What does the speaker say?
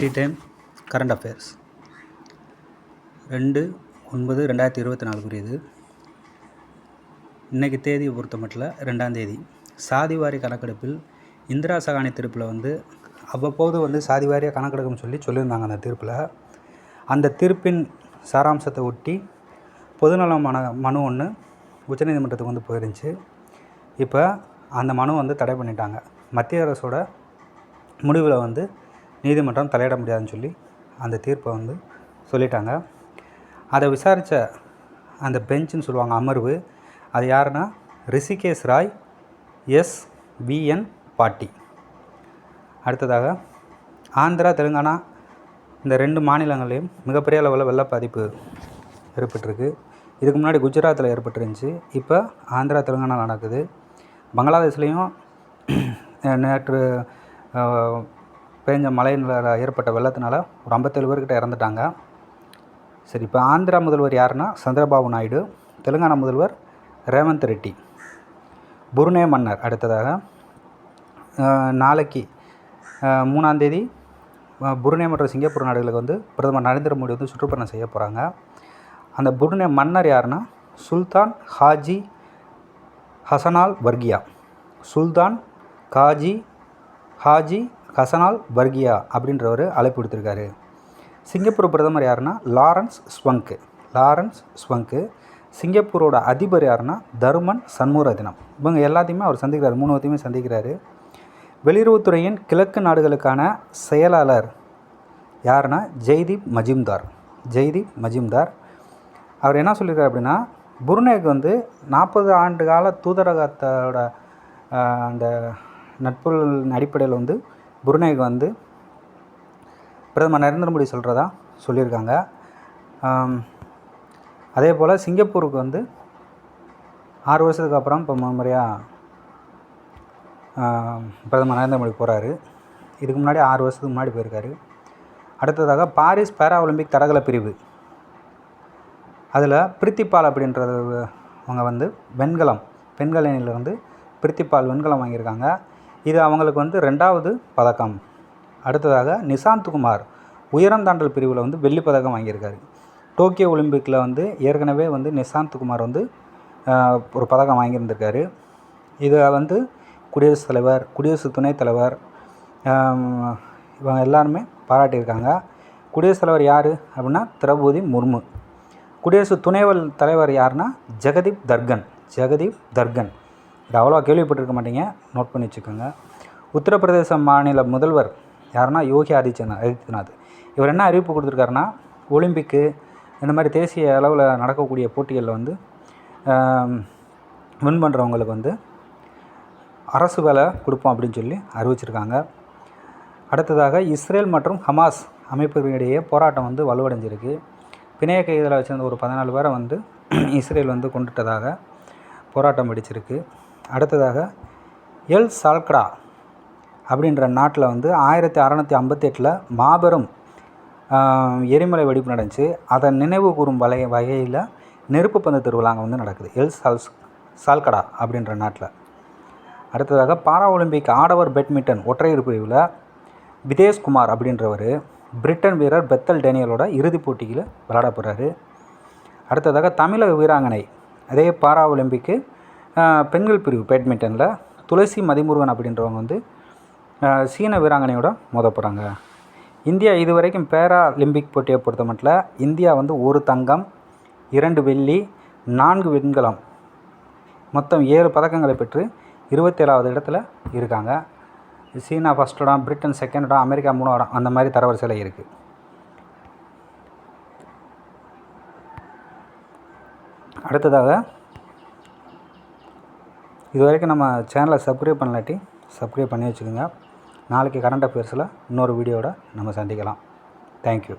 Tea time current affairs ரெண்டு ஒன்பது ரெண்டாயிரத்தி இருபத்தி நாலுக்குரியது இன்றைக்கி தேதியை பொறுத்த மட்டும் ரெண்டாம் தேதி சாதிவாரி கணக்கெடுப்பில் இந்திரா சகானி தீர்ப்பில் வந்து அவ்வப்போது வந்து சாதிவாரியாக கணக்கெடுக்கும்னு சொல்லி சொல்லியிருந்தாங்க அந்த தீர்ப்பில். அந்த தீர்ப்பின் சாராம்சத்தை ஒட்டி பொதுநல மன மனு ஒன்று உச்சநீதிமன்றத்துக்கு வந்து போயிருந்துச்சு. இப்போ அந்த மனு வந்து தடை பண்ணிட்டாங்க. மத்திய அரசோட முடிவில் வந்து நீதிமன்றம் தலையிட முடியாதுன்னு சொல்லி அந்த தீர்ப்பை வந்து சொல்லிட்டாங்க. அதை விசாரித்த அந்த பெஞ்சுன்னு சொல்லுவாங்க அமர்வு அது யாருன்னா ரிஷிகேஷ் ராய் எஸ். விஎன் பாட்டி. அடுத்ததாக ஆந்திரா தெலுங்கானா இந்த ரெண்டு மாநிலங்களையும் மிகப்பெரிய அளவில் வெள்ள பாதிப்பு ஏற்பட்டிருக்கு. இதுக்கு முன்னாடி குஜராத்தில் ஏற்பட்டுருந்துச்சு. இப்போ ஆந்திரா தெலுங்கானா நடக்குது. பங்களாதேஷ்லேயும் நேற்று பெஞ்ச மழையினால் ஏற்பட்ட வெள்ளத்தினால ஒரு ஐம்பத்தேழு பேர்கிட்ட இறந்துட்டாங்க. சரி இப்போ ஆந்திரா முதல்வர் யாருன்னா? சந்திரபாபு நாயுடு. தெலுங்கானா முதல்வர் ரேவந்த் ரெட்டி. புருனே மன்னர் அடுத்ததாக. நாளைக்கு மூணாந்தேதி புருனே மற்றும் சிங்கப்பூர் நாடுகளுக்கு வந்து பிரதமர் நரேந்திர மோடி வந்து சுற்றுப்பயணம் செய்ய போகிறாங்க அந்த புருனே மன்னர் யாருன்னா? சுல்தான் ஹாஜி ஹசனால் வர்கியா. சுல்தான் காஜி ஹாஜி ஹசனால் பர்கியா அப்படின்றவர் அழைப்பு கொடுத்துருக்காரு சிங்கப்பூர் பிரதமர் யாருன்னா? லாரன்ஸ் ஸ்வங்கு லாரன்ஸ் ஸ்வங்கு சிங்கப்பூரோட அதிபர் யாருன்னா? தருமன் சண்முகரத்னம் இவங்க எல்லாத்தையுமே அவர் சந்திக்கிறார். மூணுத்தையுமே சந்திக்கிறாரு. வெளியுறவுத்துறையின் கிழக்கு நாடுகளுக்கான செயலாளர் யாருன்னா? ஜெய்தீப் மஜிம்தார். ஜெய்தீப் மஜிம்தார். அவர் என்ன சொல்லியிருக்காரு அப்படின்னா புருனேக்கு வந்து நாற்பது ஆண்டு கால தூதரகத்தோட அந்த நட்பு அடிப்படையில் வந்து புருனேக்கு வந்து பிரதமர் நரேந்திர மோடி சொல்கிறதா சொல்லியிருக்காங்க. அதே போல் சிங்கப்பூருக்கு வந்து ஆறு வருஷத்துக்கு அப்புறம் இப்போ முறையாக பிரதமர் நரேந்திர மோடி போகிறாரு இதுக்கு முன்னாடி ஆறு வருஷத்துக்கு முன்னாடி போயிருக்காரு. அடுத்ததாக பாரிஸ் பேரா ஒலிம்பிக் தடகள பிரிவு. அதில் பிரித்திப்பால் அப்படின்றது அவங்க வந்து வெண்கலம் பெண்கள் அணியிலிருந்து பிரித்திப்பால் வெண்கலம் வாங்கியிருக்காங்க. இது அவங்களுக்கு வந்து ரெண்டாவது பதக்கம். அடுத்ததாக நிசாந்த் குமார் உயரம் தாண்டல் பிரிவில் வந்து வெள்ளி பதக்கம் வாங்கியிருக்காரு. டோக்கியோ ஒலிம்பிக்கில் வந்து ஏற்கனவே வந்து நிசாந்த் குமார் வந்து ஒரு பதக்கம் வாங்கியிருந்திருக்காரு. இதை வந்து குடியரசுத் தலைவர் குடியரசு துணைத் தலைவர் இவங்க எல்லாருமே பாராட்டியிருக்காங்க. குடியரசுத் தலைவர் யார் அப்படின்னா திரௌபதி முர்மு. குடியரசு துணைவல் தலைவர் யாருன்னா ஜெகதீப் தர்கன் ஜெகதீப் தர்கன். இது அவ்வளோ கேள்விப்பட்டிருக்க மாட்டீங்க. நோட் பண்ணி வச்சுக்கோங்க. உத்தரப்பிரதேச மாநில முதல்வர் யாருன்னா யோகி ஆதித்யநாத் ஆதித்யநாத். இவர் என்ன அறிவிப்பு கொடுத்துருக்காருன்னா ஒலிம்பிக்கு இந்த மாதிரி தேசிய அளவில் நடக்கக்கூடிய போட்டிகளில் வந்து வின் பண்ணுறவங்களுக்கு வந்து அரசு வேலை கொடுப்போம் அப்படின்னு சொல்லி அறிவிச்சிருக்காங்க. அடுத்ததாக இஸ்ரேல் மற்றும் ஹமாஸ் அமைப்புகளிடையே போராட்டம் வந்து வலுவடைஞ்சிருக்கு. பிணைய கைதில் வச்சிருந்த ஒரு பதினாலு பேரை வந்து இஸ்ரேல் வந்து கொண்டுட்டதாக போராட்டம் வெடிச்சிருக்கு. அடுத்ததாக எல் சால்கடா அப்படின்ற நாட்டில் வந்து ஆயிரத்தி அறநூற்றி ஐம்பத்தெட்டில் மாபெரும் எரிமலை வெடிப்பு நடந்துச்சு. அதை நினைவு கூறும் வகை வகையில் நெருப்பு பந்து திருவிழா அங்கே வந்து நடக்குது. எல் சால்ஸ் சால்கடா அப்படின்ற நாட்டில். அடுத்ததாக பாரா ஒலிம்பிக் ஆடவர் பேட்மிண்டன் ஒற்றையர் பிரிவில் விதேஷ்குமார் அப்படின்றவர் பிரிட்டன் வீரர் பெத்தல் டேனியலோட இறுதிப் போட்டியில் விளையாட போகிறாரு அடுத்ததாக தமிழக வீராங்கனை அதே பாரா ஒலிம்பிக்கு பெண்கள் பிரிவு பேட்மிண்டனில் துளசி மதிமுருகன் அப்படின்றவங்க வந்து சீன வீராங்கனையோட மோத போகிறாங்க இந்தியா இது வரைக்கும் பேரா ஒலிம்பிக் போட்டியை பொறுத்த மட்டும் இந்தியா வந்து ஒரு தங்கம் இரண்டு வெள்ளி நான்கு வெண்கலம். மொத்தம் ஏழு பதக்கங்களை பெற்று இருபத்தேழாவது இடத்துல இருக்காங்க. சீனா ஃபஸ்ட் இடம் பிரிட்டன் செகண்ட் இடம் அமெரிக்கா மூணு இடம் அந்த மாதிரி தரவரிசையில் இருக்குது அடுத்ததாக இது வரைக்கும் நம்ம சேனலை சப்ஸ்கிரைப் பண்ணலாட்டி சப்ஸ்கிரைப் பண்ணி வச்சுக்கோங்க. நாளைக்கு கரண்ட் அஃபேர்ஸில் இன்னொரு வீடியோவோட நம்ம சந்திக்கலாம். தேங்க்யூ